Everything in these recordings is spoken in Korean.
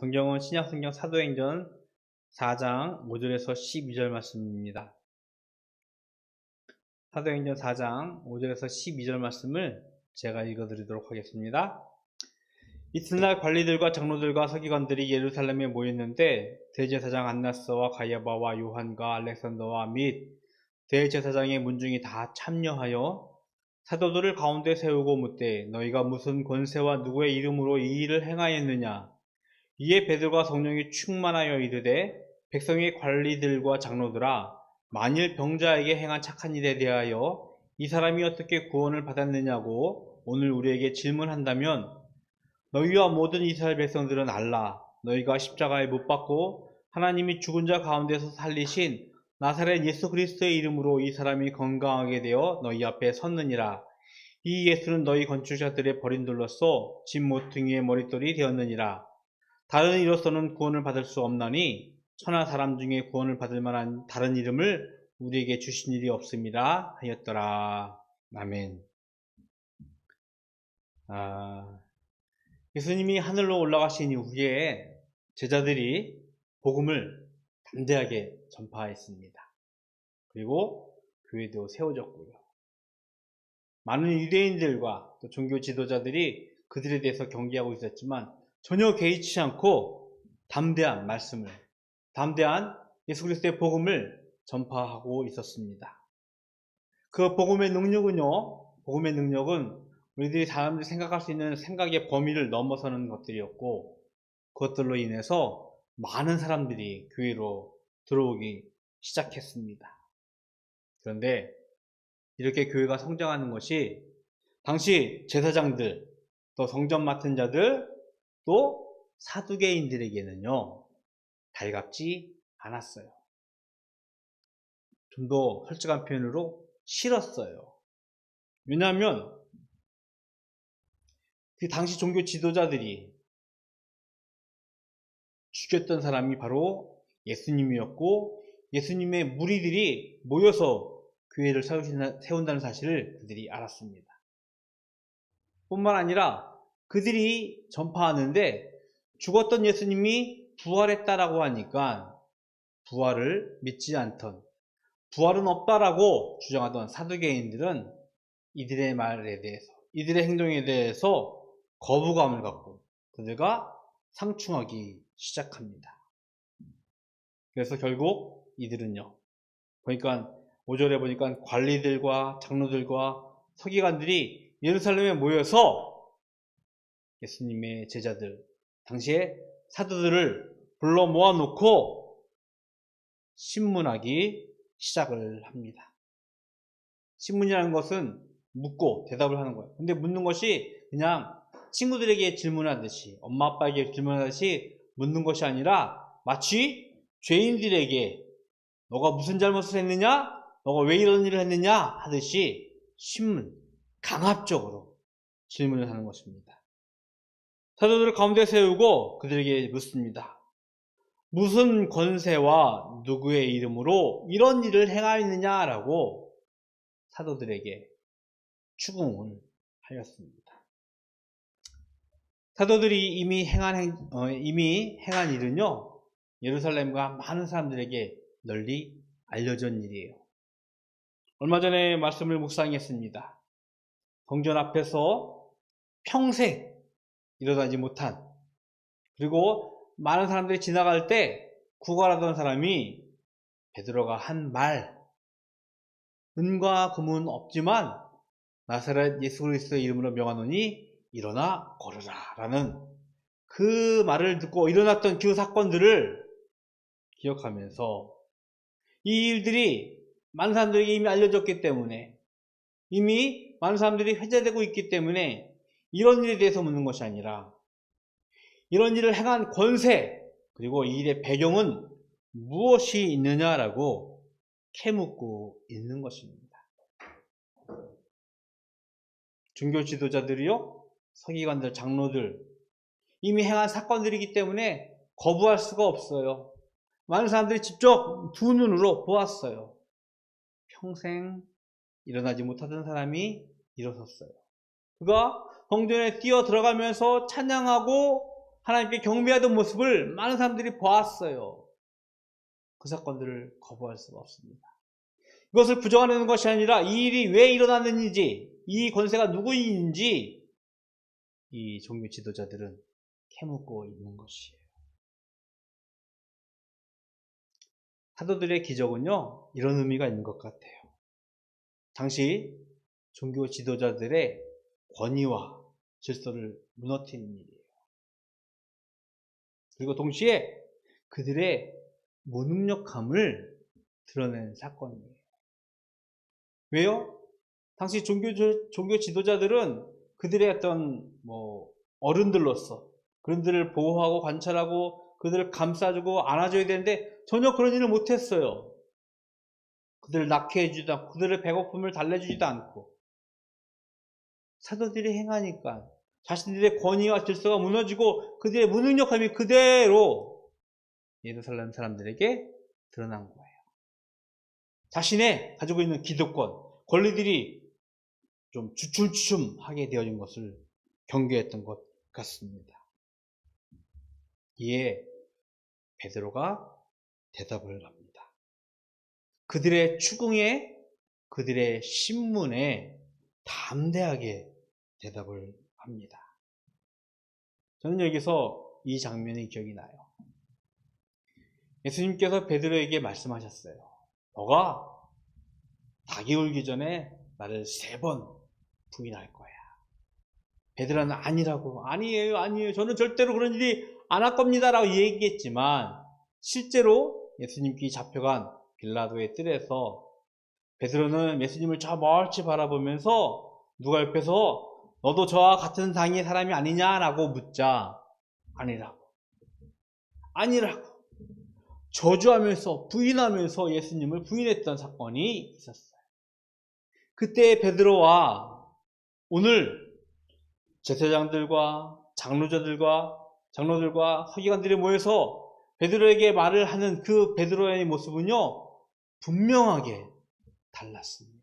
성경은 신약성경 사도행전 4장 5절에서 12절 말씀입니다. 사도행전 4장 5절에서 12절 말씀을 제가 읽어드리도록 하겠습니다. 이튿날 관리들과 장로들과 서기관들이 예루살렘에 모였는데 대제사장 안나스와 가야바와 요한과 알렉산더와 및 대제사장의 문중이 다 참여하여 사도들을 가운데 세우고 묻되 너희가 무슨 권세와 누구의 이름으로 이 일을 행하였느냐 이에 베드로가 성령이 충만하여 이르되 백성의 관리들과 장로들아 만일 병자에게 행한 착한 일에 대하여 이 사람이 어떻게 구원을 받았느냐고 오늘 우리에게 질문한다면 너희와 모든 이스라엘 백성들은 알라 너희가 십자가에 못 박고 하나님이 죽은 자 가운데서 살리신 나사렛 예수 그리스도의 이름으로 이 사람이 건강하게 되어 너희 앞에 섰느니라. 이 예수는 너희 건축자들의 버림돌로서 집 모퉁이의 머릿돌이 되었느니라 다른 이로서는 구원을 받을 수 없나니 천하 사람 중에 구원을 받을 만한 다른 이름을 우리에게 주신 일이 없습니다 하였더라 아멘 아, 예수님이 하늘로 올라가신 이후에 제자들이 복음을 담대하게 전파했습니다. 그리고 교회도 세워졌고요. 많은 유대인들과 또 종교 지도자들이 그들에 대해서 경계하고 있었지만 전혀 개의치 않고 담대한 말씀을, 담대한 예수 그리스도의 복음을 전파하고 있었습니다. 그 복음의 능력은요, 복음의 능력은 우리들이 사람들이 생각할 수 있는 생각의 범위를 넘어서는 것들이었고, 그것들로 인해서 많은 사람들이 교회로 들어오기 시작했습니다. 그런데 이렇게 교회가 성장하는 것이 당시 제사장들, 또 성전 맡은 자들, 또 사두개인들에게는요, 달갑지 않았어요. 좀 더 솔직한 표현으로 싫었어요. 왜냐하면 그 당시 종교 지도자들이 죽였던 사람이 바로 예수님이었고 예수님의 무리들이 모여서 교회를 세운다는 사실을 그들이 알았습니다. 뿐만 아니라 그들이 전파하는데 죽었던 예수님이 부활했다라고 하니까 부활을 믿지 않던 부활은 없다라고 주장하던 사두개인들은 이들의 말에 대해서 이들의 행동에 대해서 거부감을 갖고 그들과 상충하기 시작합니다. 그래서 결국 이들은요. 보니까 5절에 보니까 관리들과 장로들과 서기관들이 예루살렘에 모여서 예수님의 제자들, 당시에 사도들을 불러 모아놓고 신문하기 시작을 합니다. 신문이라는 것은 묻고 대답을 하는 거예요. 근데 묻는 것이 그냥 친구들에게 질문하듯이 엄마 아빠에게 질문하듯이 묻는 것이 아니라 마치 죄인들에게 너가 무슨 잘못을 했느냐? 너가 왜 이런 일을 했느냐? 하듯이 신문, 강압적으로 질문을 하는 것입니다. 사도들을 가운데 세우고 그들에게 묻습니다. 무슨 권세와 누구의 이름으로 이런 일을 행하였느냐라고 사도들에게 추궁을 하였습니다. 사도들이 이미 행한 행, 어, 이미 행한 일은요 예루살렘과 많은 사람들에게 널리 알려진 일이에요. 얼마 전에 말씀을 묵상했습니다. 성전 앞에서 평생 일어나지 못한. 그리고 많은 사람들이 지나갈 때 구걸하던 사람이 베드로가 한 말, 은과 금은 없지만 나사렛 예수 그리스도의 이름으로 명하노니 일어나 걸으라 라는 그 말을 듣고 일어났던 그 사건들을 기억하면서 이 일들이 많은 사람들에게 이미 알려졌기 때문에 이미 많은 사람들이 회자되고 있기 때문에 이런 일에 대해서 묻는 것이 아니라 이런 일을 행한 권세 그리고 이 일의 배경은 무엇이 있느냐라고 캐묻고 있는 것입니다. 종교 지도자들이요 서기관들, 장로들 이미 행한 사건들이기 때문에 거부할 수가 없어요. 많은 사람들이 직접 두 눈으로 보았어요. 평생 일어나지 못하던 사람이 일어섰어요. 그가 성전에 뛰어 들어가면서 찬양하고 하나님께 경배하던 모습을 많은 사람들이 보았어요. 그 사건들을 거부할 수가 없습니다. 이것을 부정하는 것이 아니라 이 일이 왜 일어났는지, 이 권세가 누구인지 이 종교 지도자들은 캐묻고 있는 것이에요. 사도들의 기적은요, 이런 의미가 있는 것 같아요. 당시 종교 지도자들의 권위와 질서를 무너뜨리는 일이에요. 그리고 동시에 그들의 무능력함을 드러낸 사건이에요. 왜요? 당시 종교, 종교 지도자들은 그들의 어떤 뭐 어른들로서 그들을 보호하고 관찰하고 그들을 감싸주고 안아줘야 되는데 전혀 그런 일을 못했어요. 그들을 낳게 해주지도 않고 그들의 배고픔을 달래주지도 않고 사도들이 행하니까 자신들의 권위와 질서가 무너지고 그들의 무능력함이 그대로 예루살렘 사람들에게 드러난 거예요. 자신의 가지고 있는 기득권, 권리들이 좀 주춤주춤하게 되어진 것을 경계했던 것 같습니다. 이에 베드로가 대답을 합니다. 그들의 추궁에 그들의 신문에 담대하게 대답을 합니다. 저는 여기서 이 장면이 기억이 나요. 예수님께서 베드로에게 말씀하셨어요. 너가 닭이 울기 전에 나를 세 번 부인할 거야. 베드로는 아니라고 아니에요 아니에요 저는 절대로 그런 일이 안 할 겁니다라고 얘기했지만 실제로 예수님께 잡혀간 빌라도의 뜰에서 베드로는 예수님을 저 멀리 바라보면서 누가 옆에서 너도 저와 같은 상의 사람이 아니냐라고 묻자 아니라고 아니라고 저주하면서 부인하면서 예수님을 부인했던 사건이 있었어요. 그때 베드로와 오늘 제사장들과 장로자들과 장로들과 서기관들이 모여서 베드로에게 말을 하는 그 베드로의 모습은요 분명하게 달랐습니다.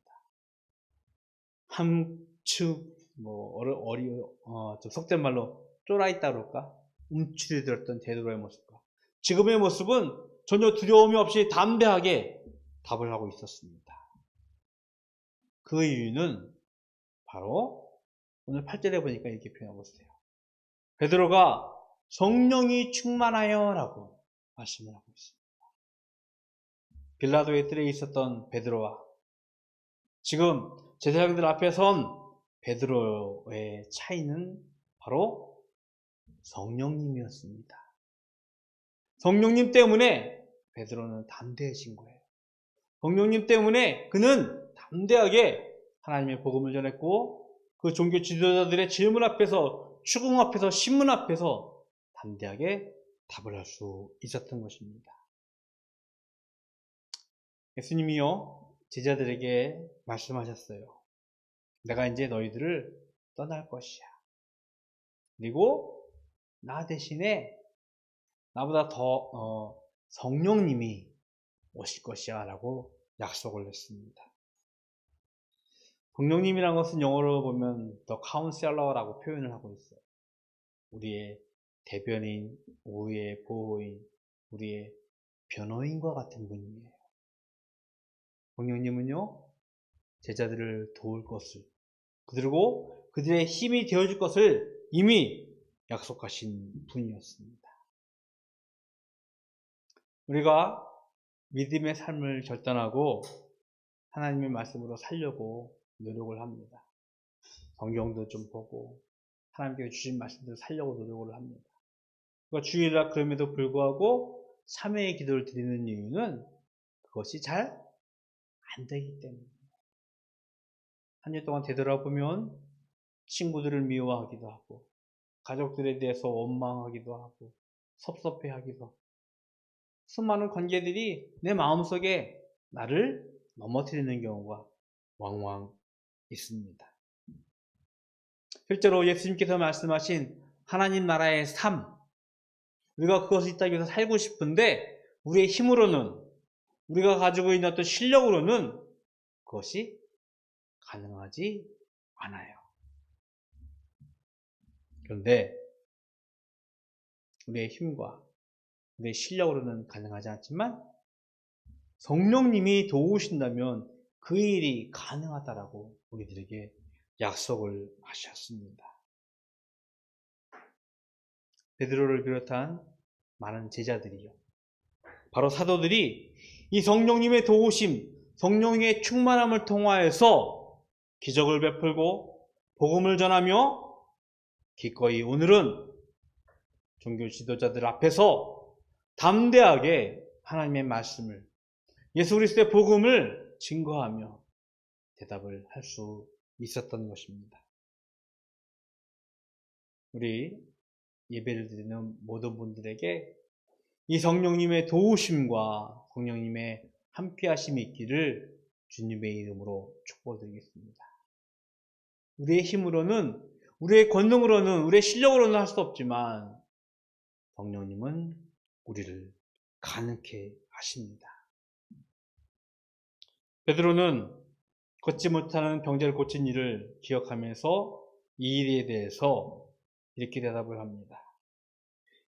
함축 뭐 어리 어리 어좀 속된 말로 쫄아 있다 그럴까 움츠려들었던 베드로의 모습과 지금의 모습은 전혀 두려움이 없이 담대하게 답을 하고 있었습니다. 그 이유는 바로 오늘 8절에 보니까 이렇게 표현하고 있어요. 베드로가 성령이 충만하여 라고 말씀을 하고 있습니다. 빌라도의 뜰에 있었던 베드로와 지금 제사장들 앞에 선 베드로의 차이는 바로 성령님이었습니다. 성령님 때문에 베드로는 담대해진 거예요. 성령님 때문에 그는 담대하게 하나님의 복음을 전했고 그 종교 지도자들의 질문 앞에서 추궁 앞에서 신문 앞에서 담대하게 답을 할 수 있었던 것입니다. 예수님이요 제자들에게 말씀하셨어요. 내가 이제 너희들을 떠날 것이야. 그리고 나 대신에 나보다 더 어, 성령님이 오실 것이야 라고 약속을 했습니다. 성령님이란 것은 영어로 보면 더 카운셀러라고 표현을 하고 있어요. 우리의 대변인, 우리의 보호인, 우리의 변호인과 같은 분이에요. 성령님은요, 제자들을 도울 것을, 그리고 그들의 힘이 되어줄 것을 이미 약속하신 분이었습니다. 우리가 믿음의 삶을 결단하고 하나님의 말씀으로 살려고 노력을 합니다. 성경도 좀 보고 하나님께 주신 말씀들을 살려고 노력을 합니다. 그러니까 주일이라 그럼에도 불구하고 참회의 기도를 드리는 이유는 그것이 잘 안 되기 때문입니다. 한주 동안 되돌아보면 친구들을 미워하기도 하고 가족들에 대해서 원망하기도 하고 섭섭해하기도 하고 수많은 관계들이 내 마음속에 나를 넘어뜨리는 경우가 왕왕 있습니다. 실제로 예수님께서 말씀하신 하나님 나라의 삶, 우리가 그것을 이 땅에서 살고 싶은데 우리의 힘으로는 우리가 가지고 있는 어떤 실력으로는 그것이 가능하지 않아요. 그런데 우리의 힘과 우리의 실력으로는 가능하지 않지만 성령님이 도우신다면 그 일이 가능하다라고 우리들에게 약속을 하셨습니다. 베드로를 비롯한 많은 제자들이요. 바로 사도들이 이 성령님의 도우심, 성령의 충만함을 통하여서 기적을 베풀고 복음을 전하며 기꺼이 오늘은 종교 지도자들 앞에서 담대하게 하나님의 말씀을 예수 그리스도의 복음을 증거하며 대답을 할 수 있었던 것입니다. 우리 예배를 드리는 모든 분들에게 이 성령님의 도우심과 성령님의 함께하심이 있기를 주님의 이름으로 축복드리겠습니다. 우리의 힘으로는, 우리의 권능으로는, 우리의 실력으로는 할 수 없지만 성령님은 우리를 가능케 하십니다. 베드로는 걷지 못하는 병자를 고친 일을 기억하면서 이 일에 대해서 이렇게 대답을 합니다.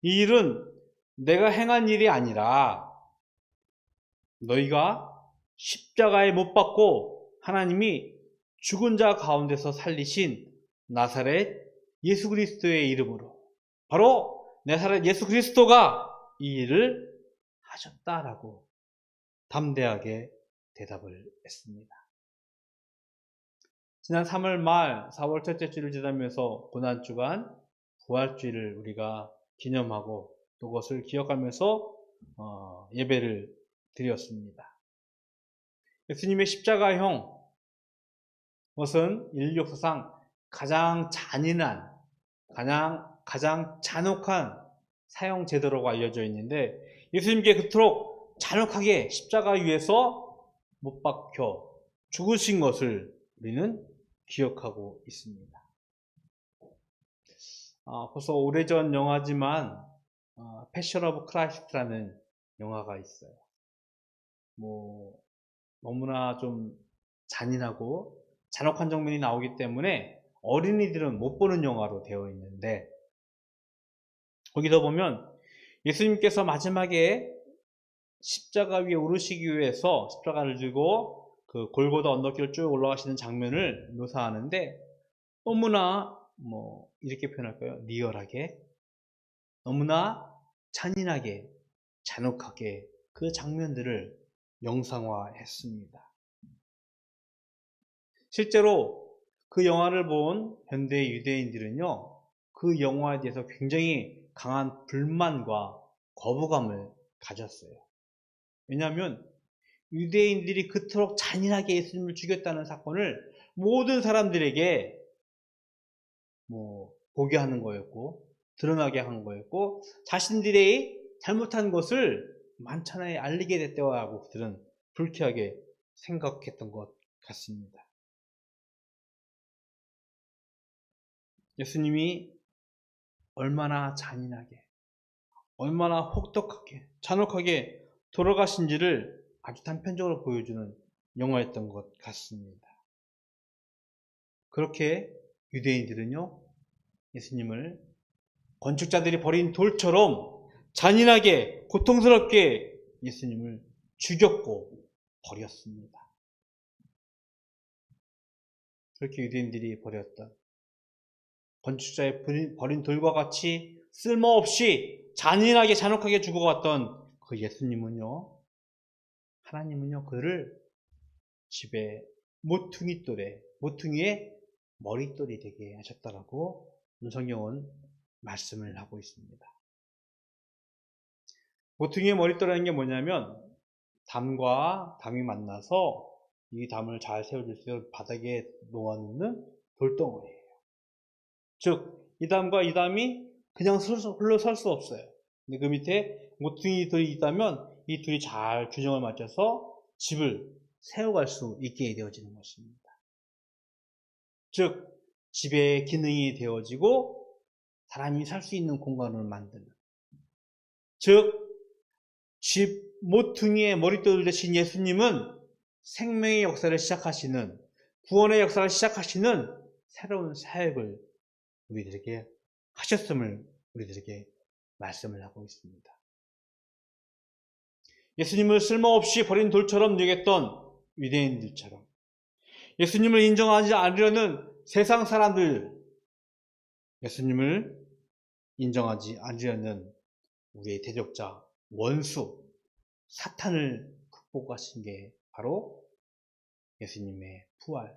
이 일은 내가 행한 일이 아니라 너희가 십자가에 못 박고 하나님이 죽은 자 가운데서 살리신 나사렛 예수 그리스도의 이름으로 바로 나사렛 예수 그리스도가 이 일을 하셨다라고 담대하게 대답을 했습니다. 지난 3월 말 4월 첫째 주를 지나면서 고난 주간 부활 주일을 우리가 기념하고 또 그것을 기억하면서 어, 예배를 드렸습니다. 예수님의 십자가형 것은 인류 역사상 가장 잔인한, 가장, 가장 잔혹한 사형 제도라고 알려져 있는데 예수님께 그토록 잔혹하게 십자가 위에서 못 박혀 죽으신 것을 우리는 기억하고 있습니다. 아, 벌써 오래전 영화지만 아, 패션 오브 크라이스트라는 영화가 있어요. 뭐 너무나 좀 잔인하고 잔혹한 장면이 나오기 때문에 어린이들은 못 보는 영화로 되어 있는데 거기서 보면 예수님께서 마지막에 십자가 위에 오르시기 위해서 십자가를 들고 그 골고다 언덕길을 쭉 올라가시는 장면을 묘사하는데 너무나 뭐 이렇게 표현할까요? 리얼하게 너무나 잔인하게 잔혹하게 그 장면들을 영상화했습니다. 실제로 그 영화를 본 현대 유대인들은요, 그 영화에 대해서 굉장히 강한 불만과 거부감을 가졌어요. 왜냐하면 유대인들이 그토록 잔인하게 예수님을 죽였다는 사건을 모든 사람들에게 뭐 보게 하는 거였고 드러나게 한 거였고 자신들이 잘못한 것을 만천하에 알리게 됐다고 그들은 불쾌하게 생각했던 것 같습니다. 예수님이 얼마나 잔인하게, 얼마나 혹독하게, 잔혹하게 돌아가신지를 아주 단편적으로 보여주는 영화였던 것 같습니다. 그렇게 유대인들은요, 예수님을 건축자들이 버린 돌처럼 잔인하게, 고통스럽게 예수님을 죽였고 버렸습니다. 그렇게 유대인들이 버렸던 건축자의 버린 돌과 같이 쓸모없이 잔인하게 잔혹하게 죽어갔던 그 예수님은요, 하나님은요, 그를 집에 모퉁이 돌에, 모퉁이의 머릿돌이 되게 하셨다라고 성경은 말씀을 하고 있습니다. 모퉁이의 머릿돌이라는 게 뭐냐면 담과 담이 만나서 이 담을 잘 세워줄 수 있도록 바닥에 놓아놓는 돌덩어리예요. 즉, 이 담과 이 담이 그냥 홀로 설수 없어요. 근데 그 밑에 모퉁이들이 있다면 이 둘이 잘 균형을 맞춰서 집을 세워갈 수 있게 되어지는 것입니다. 즉, 집의 기능이 되어지고 사람이 살 수 있는 공간을 만드는. 즉, 집 모퉁이의 머릿돌 되신 예수님은 생명의 역사를 시작하시는, 구원의 역사를 시작하시는 새로운 사역을 우리들에게 하셨음을 우리들에게 말씀을 하고 있습니다. 예수님을 쓸모없이 버린 돌처럼 여겼던 유대인들처럼 예수님을 인정하지 않으려는 세상 사람들, 예수님을 인정하지 않으려는 우리의 대적자, 원수, 사탄을 극복하신 게 바로 예수님의 부활,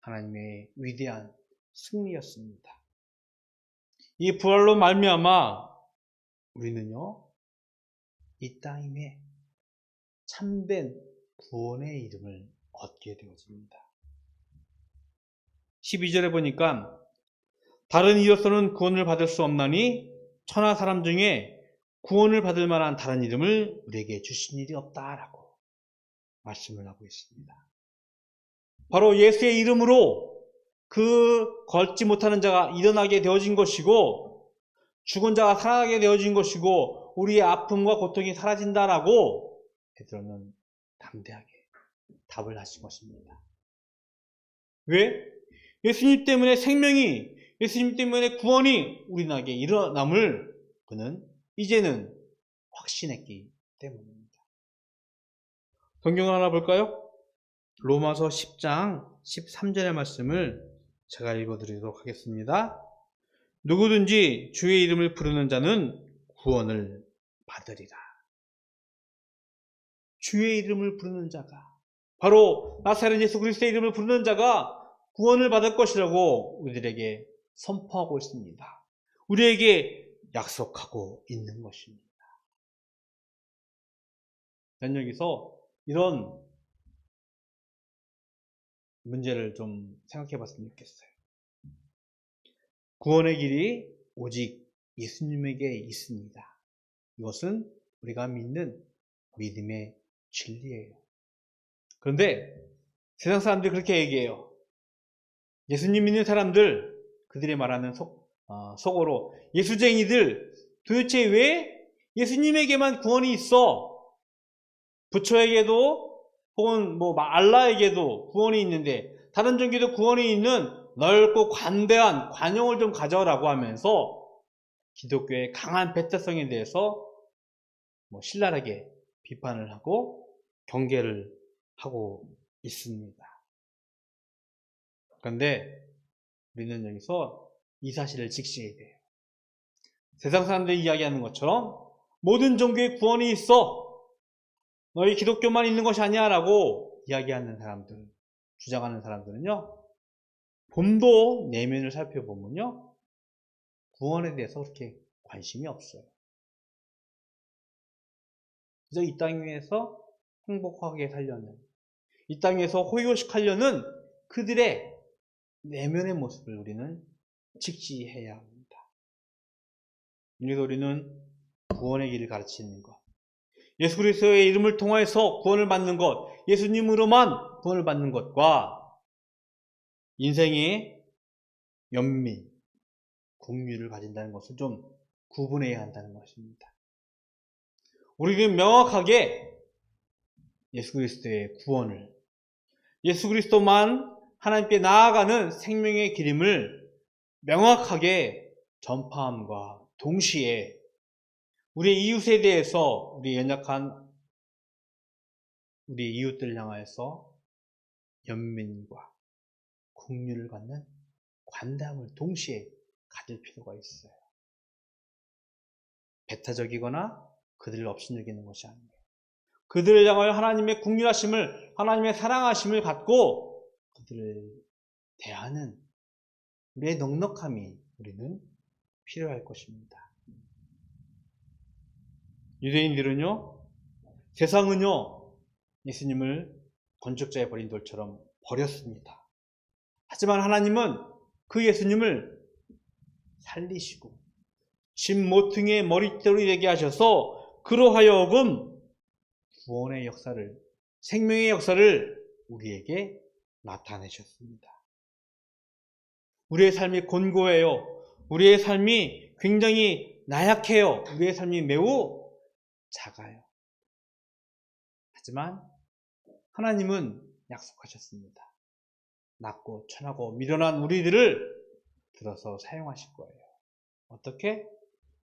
하나님의 위대한 승리였습니다. 이 부활로 말미암아 우리는요 이 땅임에 참된 구원의 이름을 얻게 되어집니다. 12절에 보니까 다른 이로서는 구원을 받을 수 없나니 천하 사람 중에 구원을 받을 만한 다른 이름을 우리에게 주신 일이 없다라고 말씀을 하고 있습니다. 바로 예수의 이름으로 그 걷지 못하는 자가 일어나게 되어진 것이고 죽은 자가 살아나게 되어진 것이고 우리의 아픔과 고통이 사라진다라고 베드로는 담대하게 답을 하신 것입니다. 왜? 예수님 때문에 생명이 예수님 때문에 구원이 우리에게 일어남을 그는 이제는 확신했기 때문입니다. 성경을 하나 볼까요? 로마서 10장 13절의 말씀을 제가 읽어드리도록 하겠습니다. 누구든지 주의 이름을 부르는 자는 구원을 받으리라. 주의 이름을 부르는 자가 바로 나사렛 예수 그리스도의 이름을 부르는 자가 구원을 받을 것이라고 우리들에게 선포하고 있습니다. 우리에게 약속하고 있는 것입니다. 전 여기서 이런 문제를 좀 생각해 봤으면 좋겠어요. 구원의 길이 오직 예수님에게 있습니다. 이것은 우리가 믿는 믿음의 진리예요. 그런데 세상 사람들이 그렇게 얘기해요. 예수님 믿는 사람들, 그들이 말하는 속, 어, 속어로 예수쟁이들 도대체 왜 예수님에게만 구원이 있어? 부처에게도 혹은 뭐 알라에게도 구원이 있는데 다른 종교도 구원이 있는 넓고 관대한 관용을 좀 가져라고 하면서 기독교의 강한 배타성에 대해서 뭐 신랄하게 비판을 하고 경계를 하고 있습니다. 그런데 우리는 여기서 이 사실을 직시해야 돼요. 세상 사람들이 이야기하는 것처럼 모든 종교에 구원이 있어. 너희 기독교만 있는 것이 아니야 라고 이야기하는 사람들, 주장하는 사람들은요, 봄도 내면을 살펴보면요, 구원에 대해서 그렇게 관심이 없어요. 그래서 이 땅에서 행복하게 살려는, 이 땅에서 호요식하려는 그들의 내면의 모습을 우리는 직시해야 합니다. 그래서 우리는 구원의 길을 가르치는 것, 예수 그리스도의 이름을 통해서 구원을 받는 것, 예수님으로만 구원을 받는 것과 인생의 연민, 국류를 가진다는 것을 좀 구분해야 한다는 것입니다. 우리는 명확하게 예수 그리스도의 구원을, 예수 그리스도만 하나님께 나아가는 생명의 기림을 명확하게 전파함과 동시에 우리 이웃에 대해서 우리 연약한 우리 이웃들 향하여서 연민과 국률을 갖는 관담을 동시에 가질 필요가 있어요. 배타적이거나 그들을 업신여기는 것이 아니에요. 그들을 향하여 하나님의 국률하심을 하나님의 사랑하심을 갖고 그들을 대하는 우리의 넉넉함이 우리는 필요할 것입니다. 유대인들은요, 세상은요, 예수님을 건축자에 버린 돌처럼 버렸습니다. 하지만 하나님은 그 예수님을 살리시고, 집 모퉁이의 머릿돌이 되게 하셔서, 그로하여금 구원의 역사를, 생명의 역사를 우리에게 나타내셨습니다. 우리의 삶이 곤고해요. 우리의 삶이 굉장히 나약해요. 우리의 삶이 매우 작아요. 하지만 하나님은 약속하셨습니다. 낮고 천하고 미련한 우리들을 들어서 사용하실 거예요. 어떻게?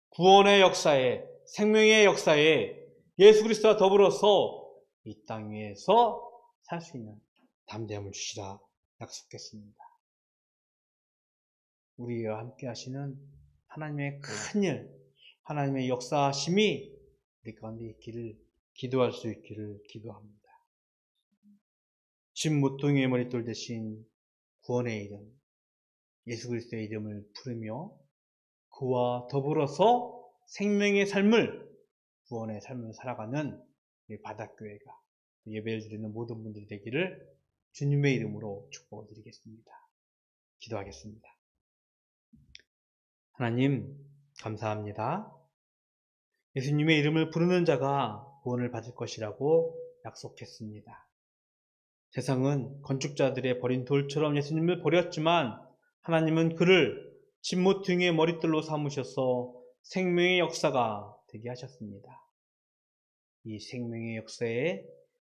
구원의 역사에 생명의 역사에 예수 그리스도와 더불어서 이 땅 위에서 살 수 있는 담대함을 주시라 약속했습니다. 우리와 함께 하시는 하나님의 큰 일, 하나님의 역사하심이 우리 가운데 있기를 기도할 수 있기를 기도합니다. 진무통의 머릿돌 대신 구원의 이름, 예수 그리스도의 이름을 부르며 그와 더불어서 생명의 삶을 구원의 삶을 살아가는 우리 바닷교회가 예배를 드리는 모든 분들이 되기를 주님의 이름으로 축복을 드리겠습니다. 기도하겠습니다. 하나님, 감사합니다. 예수님의 이름을 부르는 자가 구원을 받을 것이라고 약속했습니다. 세상은 건축자들의 버린 돌처럼 예수님을 버렸지만 하나님은 그를 진모퉁이의 머릿돌로 삼으셔서 생명의 역사가 되게 하셨습니다. 이 생명의 역사에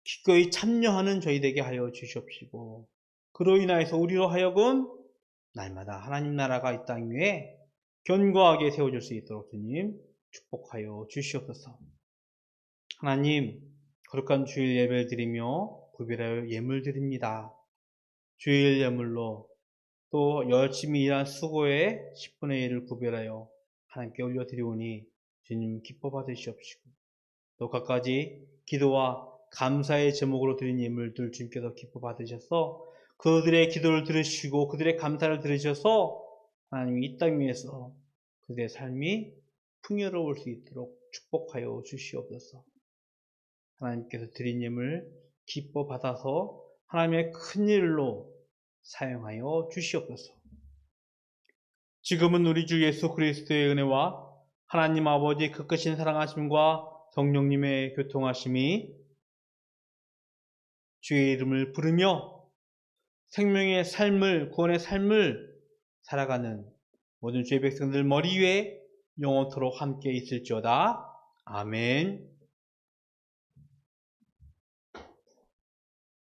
기꺼이 참여하는 저희 되게 하여 주시옵시고 그로 인하여서 우리로 하여금 날마다 하나님 나라가 이 땅 위에 견고하게 세워질 수 있도록 주님 축복하여 주시옵소서. 하나님 거룩한 주일 예배를 드리며 구별하여 예물 드립니다. 주일 예물로 또 열심히 일한 수고의 10분의 1을 구별하여 하나님께 올려드리오니 주님 기뻐 받으시옵시고 또 각가지 기도와 감사의 제목으로 드린 예물들 주님께서 기뻐 받으셔서 그들의 기도를 들으시고 그들의 감사를 들으셔서 하나님이 이 땅 위에서 그들의 삶이 풍요로울 수 있도록 축복하여 주시옵소서. 하나님께서 드린 예물 기뻐 받아서 하나님의 큰 일로 사용하여 주시옵소서. 지금은 우리 주 예수 그리스도의 은혜와 하나님 아버지의 그 크신 사랑하심과 성령님의 교통하심이 주의 이름을 부르며 생명의 삶을, 구원의 삶을 살아가는 모든 주의 백성들 머리 위에 영원토록 함께 있을지어다. 아멘.